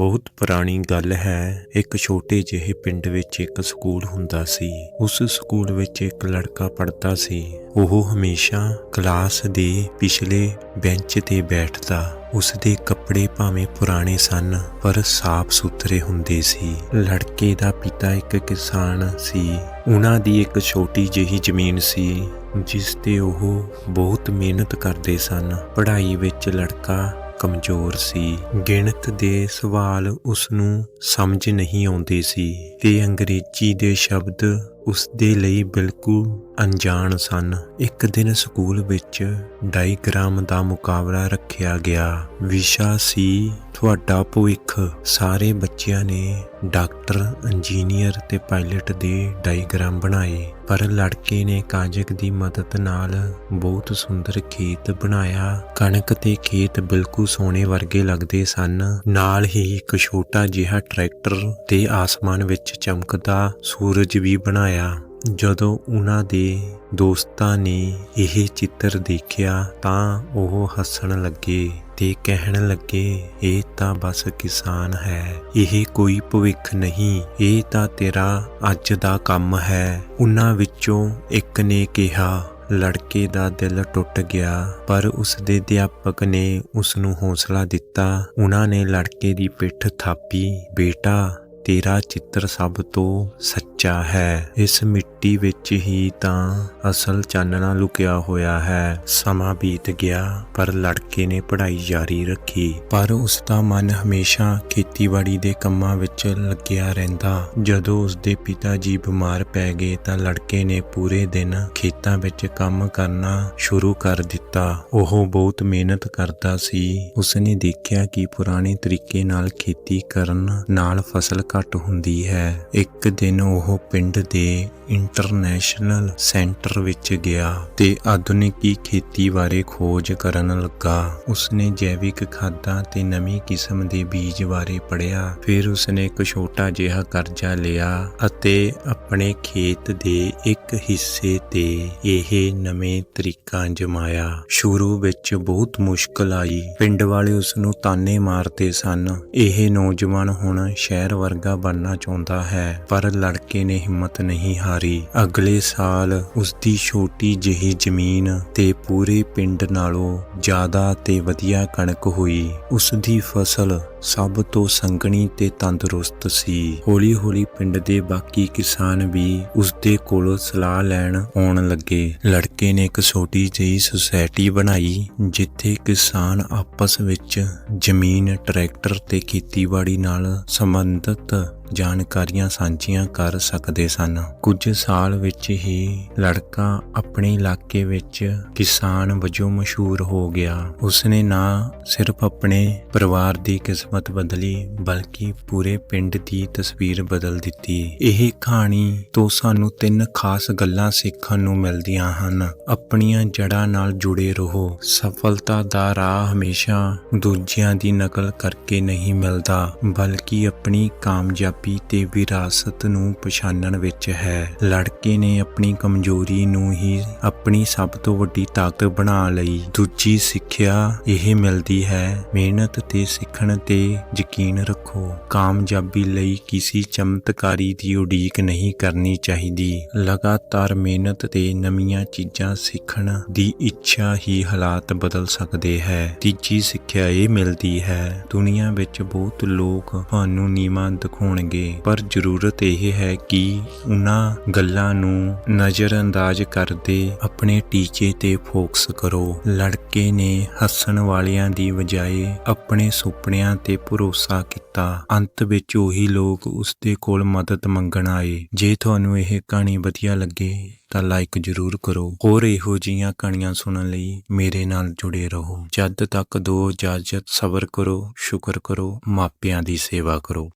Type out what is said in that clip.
ਬਹੁਤ ਪੁਰਾਣੀ ਗੱਲ ਹੈ। ਇੱਕ ਛੋਟੇ ਜਿਹੇ ਪਿੰਡ ਵਿੱਚ ਇੱਕ ਸਕੂਲ ਹੁੰਦਾ ਸੀ। ਉਸ ਸਕੂਲ ਵਿੱਚ ਇੱਕ ਲੜਕਾ ਪੜ੍ਹਦਾ ਸੀ। ਉਹ ਹਮੇਸ਼ਾ ਕਲਾਸ ਦੇ ਪਿਛਲੇ ਬੈਂਚ ਤੇ ਬੈਠਦਾ। ਉਸ ਦੇ ਕੱਪੜੇ ਭਾਵੇਂ ਪੁਰਾਣੇ ਸਨ, ਪਰ ਸਾਫ਼ ਸੁਥਰੇ ਹੁੰਦੇ ਸੀ। ਲੜਕੇ ਦਾ ਪਿਤਾ ਇੱਕ ਕਿਸਾਨ ਸੀ। ਉਹਨਾਂ ਦੀ ਇੱਕ ਛੋਟੀ ਜਿਹੀ ਜ਼ਮੀਨ ਸੀ, ਜਿਸ ਤੇ ਉਹ ਬਹੁਤ ਮਿਹਨਤ ਕਰਦੇ ਸਨ। ਪੜ੍ਹਾਈ ਵਿੱਚ ਲੜਕਾ ਕਮਜ਼ੋਰ ਸੀ। ਗਿਣਤ ਦੇ ਸਵਾਲ ਉਸ ਨੂੰ ਸਮਝ ਨਹੀਂ ਆਉਂਦੇ ਸੀ ਤੇ ਅੰਗਰੇਜ਼ੀ ਦੇ ਸ਼ਬਦ ਉਸ ਦੇ ਲਈ ਬਿਲਕੁਲ ਅਣਜਾਣ ਸਨ। ਇੱਕ ਦਿਨ ਸਕੂਲ ਵਿੱਚ ਡਾਇਗ੍ਰਾਮ ਦਾ ਮੁਕਾਬਲਾ ਰੱਖਿਆ ਗਿਆ। ਵਿਸ਼ਾ ਸੀ, ਤੁਹਾਡਾ ਭਵਿੱਖ। ਸਾਰੇ ਬੱਚਿਆਂ ਨੇ ਡਾਕਟਰ, ਇੰਜੀਨੀਅਰ ਤੇ ਪਾਇਲਟ ਦੇ ਡਾਇਗ੍ਰਾਮ ਬਣਾਏ। ਪਰ ਲੜਕੇ ਨੇ ਕਾਜਕ ਦੀ ਮਦਦ ਨਾਲ ਬਹੁਤ ਸੁੰਦਰ ਖੇਤ ਬਣਾਇਆ। ਕਣਕ ਤੇ ਖੇਤ ਬਿਲਕੁਲ ਸੋਨੇ ਵਰਗੇ ਲੱਗਦੇ ਸਨ। ਨਾਲ ਹੀ ਇੱਕ ਛੋਟਾ ਜਿਹਾ ਟਰੈਕਟਰ ਤੇ ਆਸਮਾਨ ਵਿੱਚ ਚਮਕਦਾ ਸੂਰਜ ਵੀ ਬਣਾਇਆ। ਜਦੋਂ ਉਹਨਾਂ ਦੇ ਦੋਸਤਾਂ ਨੇ ਇਹ ਚਿੱਤਰ ਦੇਖਿਆ ਤਾਂ ਉਹ ਹੱਸਣ ਲੱਗੇ ਤੇ ਕਹਿਣ ਲੱਗੇ, ਇਹ ਤਾਂ ਬਸ ਕਿਸਾਨ ਹੈ, ਇਹ ਕੋਈ ਭਵਿੱਖ ਨਹੀਂ, ਇਹ ਤਾਂ ਤੇਰਾ ਅੱਜ ਦਾ ਕੰਮ ਹੈ। ਉਹਨਾਂ ਵਿੱਚੋਂ ਇੱਕ ਨੇ ਕਿਹਾ, ਲੜਕੇ ਦਾ ਦਿਲ ਟੁੱਟ ਗਿਆ। ਪਰ ਉਸ ਦੇ ਅਧਿਆਪਕ ਨੇ ਉਸ ਨੂੰ ਹੌਸਲਾ ਦਿੱਤਾ। ਉਹਨਾਂ ਨੇ ਲੜਕੇ ਦੀ ਪਿੱਠ ਥਾਪੀ, ਬੇਟਾ, ਤੇਰਾ ਚਿੱਤਰ ਸਭ ਤੋਂ ਸੱਚ ਹੈ। ਇਸ ਮਿੱਟੀ ਵਿੱਚ ਹੀ ਤਾਂ ਅਸਲ ਚਾਨਣਾ ਲੁਕਿਆ ਹੋਇਆ ਹੈ। ਸਮਾਂ ਬੀਤ ਗਿਆ, ਪਰ ਲੜਕੇ ਨੇ ਪੜ੍ਹਾਈ ਜਾਰੀ ਰੱਖੀ। ਪਰ ਉਸ ਦਾ ਮਨ ਹਮੇਸ਼ਾ ਖੇਤੀਬਾੜੀ ਦੇ ਕੰਮਾਂ ਵਿੱਚ ਲੱਗਿਆ ਰਹਿੰਦਾ। ਜਦੋਂ ਉਸ ਦੇ ਪਿਤਾ ਜੀ ਬਿਮਾਰ ਪੈ ਗਏ ਤਾਂ ਲੜਕੇ ਨੇ ਪੂਰੇ ਦਿਨ ਖੇਤਾਂ ਵਿੱਚ ਕੰਮ ਕਰਨਾ ਸ਼ੁਰੂ ਕਰ ਦਿੱਤਾ। ਉਹ ਬਹੁਤ ਮਿਹਨਤ ਕਰਦਾ ਸੀ। ਉਸਨੇ ਦੇਖਿਆ ਕਿ ਪੁਰਾਣੇ ਤਰੀਕੇ ਨਾਲ ਖੇਤੀ ਕਰਨ ਨਾਲ ਫਸਲ ਘੱਟ ਹੁੰਦੀ ਹੈ। ਇੱਕ ਦਿਨ ਉਹ ਉਹ ਪਿੰਡ ਦੇ ਇੰਟਰਨੈਸ਼ਨਲ ਸੈਂਟਰ ਵਿੱਚ ਗਿਆ ਤੇ ਆਧੁਨਿਕੀ ਖੇਤੀ ਬਾਰੇ ਖੋਜ ਕਰਨ ਲੱਗਾ। ਉਸਨੇ ਜੈਵਿਕ ਖਾਦਾਂ ਤੇ ਨਵੀਂ ਕਿਸਮ ਦੇ ਬੀਜ ਬਾਰੇ ਪੜ੍ਹਿਆ। ਫਿਰ ਉਸਨੇ ਇੱਕ ਛੋਟਾ ਜਿਹਾ ਕਰਜ਼ਾ ਲਿਆ ਅਤੇ ਆਪਣੇ ਖੇਤ ਦੇ ਇੱਕ ਹਿੱਸੇ ਤੇ ਇਹ ਨਵੇਂ ਤਰੀਕਾ ਜਮਾਇਆ। ਸ਼ੁਰੂ ਵਿੱਚ ਬਹੁਤ ਮੁਸ਼ਕਲ ਆਈ। ਪਿੰਡ ਵਾਲੇ ਉਸ ਨੂੰ ਤਾਨੇ ਮਾਰਦੇ ਸਨ। ਇਹ ਨੌਜਵਾਨ ਹੁਣ ਸ਼ਹਿਰ ਵਰਗਾ ਬਣਨਾ ਚਾਹੁੰਦਾ ਹੈ, ਪਰ ਲੜਕੇ ਨੇ ਹਿੰਮਤ ਨਹੀਂ ਹਾਰੀ। ਅਗਲੇ ਸਾਲ ਉਸ ਦੀ ਛੋਟੀ ਜਿਹੀ ਜ਼ਮੀਨ ਤੇ ਪੂਰੇ ਪਿੰਡ ਨਾਲੋਂ ਜ਼ਿਆਦਾ ਤੇ ਵਧੀਆ ਕਣਕ ਹੋਈ। ਉਸ ਦੀ ਫਸਲ ਸਭ ਤੋਂ ਸੰਘਣੀ ਤੇ ਤੰਦਰੁਸਤ ਸੀ। ਹੌਲੀ-ਹੌਲੀ ਪਿੰਡ ਦੇ ਬਾਕੀ ਕਿਸਾਨ ਵੀ ਉਸ ਦੇ ਕੋਲੋਂ ਸਲਾਹ ਲੈਣ ਆਉਣ ਲੱਗੇ। ਲੜਕੇ ਨੇ ਇੱਕ ਛੋਟੀ ਜਿਹੀ ਸੁਸਾਇਟੀ ਬਣਾਈ, ਜਿੱਥੇ ਕਿਸਾਨ ਆਪਸ ਵਿੱਚ ਜ਼ਮੀਨ, ਟਰੈਕਟਰ ਤੇ ਖੇਤੀਬਾੜੀ ਨਾਲ ਸੰਬੰਧਿਤ ਜਾਣਕਾਰੀਆਂ ਸਾਂਝੀਆਂ ਕਰ ਸਕਦੇ ਸਨ। ਕੁਝ ਸਾਲ ਵਿੱਚ ਹੀ ਲੜਕਾ ਆਪਣੇ ਇਲਾਕੇ ਵਿੱਚ ਕਿਸਾਨ ਵਜੋਂ ਮਸ਼ਹੂਰ ਹੋ ਗਿਆ। ਉਸਨੇ ਨਾ ਸਿਰਫ ਆਪਣੇ ਪਰਿਵਾਰ ਦੀ ਕਿਸਮਤ ਮਤ ਬਦਲੀ, ਬਲਕਿ ਪੂਰੇ ਪਿੰਡ ਦੀ ਤਸਵੀਰ ਬਦਲ ਦਿੱਤੀ। ਇਹ ਕਹਾਣੀ ਤੋਂ ਸਾਨੂੰ ਤਿੰਨ ਖਾਸ ਗੱਲਾਂ ਸਿੱਖਣ ਨੂੰ ਮਿਲਦੀਆਂ ਹਨ। ਆਪਣੀਆਂ ਜੜ੍ਹਾਂ ਨਾਲ ਜੁੜੇ ਰਹੋ। ਸਫਲਤਾ ਦਾ ਰਾਹ ਹਮੇਸ਼ਾ ਦੂਜਿਆਂ ਦੀ ਨਕਲ ਕਰਕੇ ਨਹੀਂ ਮਿਲਦਾ, ਬਲਕਿ ਆਪਣੀ ਕਾਮਯਾਬੀ ਤੇ ਵਿਰਾਸਤ ਨੂੰ ਪਛਾਣਨ ਵਿੱਚ ਹੈ। ਲੜਕੇ ਨੇ ਆਪਣੀ ਕਮਜ਼ੋਰੀ ਨੂੰ ਹੀ ਆਪਣੀ ਸਭ ਤੋਂ ਵੱਡੀ ਤਾਕਤ ਬਣਾ ਲਈ। ਦੂਜੀ ਸਿੱਖਿਆ ਇਹ ਮਿਲਦੀ ਹੈ, ਮਿਹਨਤ ਤੇ ਸਿੱਖਣ ਤੇ ਯਕੀਨ ਰੱਖੋ, ਕਾਮਯਾਬੀ ਲਈ ਕਿਸੇ ਚਮਤਕਾਰੀ ਦੀ ਉਡੀਕ ਨਹੀਂ ਕਰਨੀ ਚਾਹੀਦੀ। ਲਗਾਤਾਰ ਮਿਹਨਤ ਤੇ ਨਵੀਆਂ ਚੀਜ਼ਾਂ ਸਿੱਖਣ ਦੀ ਇੱਛਾ ਹੀ ਹਾਲਾਤ ਬਦਲ ਸਕਦੇ ਹੈ। ਤੀਜੀ ਸਿੱਖਿਆ ਇਹ ਮਿਲਦੀ ਹੈ, ਦੁਨੀਆ ਵਿੱਚ ਬਹੁਤ ਲੋਕ ਤੁਹਾਨੂੰ ਨੀਵਾਂ ਦਿਖਾਉਣਗੇ, ਪਰ ਜ਼ਰੂਰਤ ਇਹ ਹੈ ਕਿ ਉਹਨਾਂ ਗੱਲਾਂ ਨੂੰ ਨਜ਼ਰਅੰਦਾਜ਼ ਕਰਦੇ ਆਪਣੇ ਟੀਚੇ ਤੇ ਫੋਕਸ ਕਰੋ। ਲੜਕੇ ਨੇ ਹੱਸਣ ਵਾਲਿਆਂ ਦੀ ਬਜਾਏ ਆਪਣੇ ਸੁਪਨਿਆਂ ਤੇ ਭਰੋਸਾ ਕੀਤਾ। ਅੰਤ ਵਿੱਚ ਉਹੀ ਲੋਕ ਉਸ ਦੇ ਕੋਲ ਮਦਦ ਮੰਗਣ ਆਏ। ਜੇ ਤੁਹਾਨੂੰ ਇਹ ਕਹਾਣੀ ਵਧੀਆ ਲੱਗੇ, ਤਾਂ ਲਾਈਕ ਜ਼ਰੂਰ ਕਰੋ। ਹੋਰ ਇਹੋ ਜਿਹੀਆਂ ਕਹਾਣੀਆਂ ਸੁਣਨ ਲਈ ਮੇਰੇ ਨਾਲ ਜੁੜੇ ਰਹੋ। ਜਦ ਤੱਕ ਦੋ ਇਜਾਜ਼ਤ ਸਬਰ ਕਰੋ, ਸ਼ੁਕਰ ਕਰੋ, ਮਾਪਿਆਂ ਦੀ ਸੇਵਾ ਕਰੋ।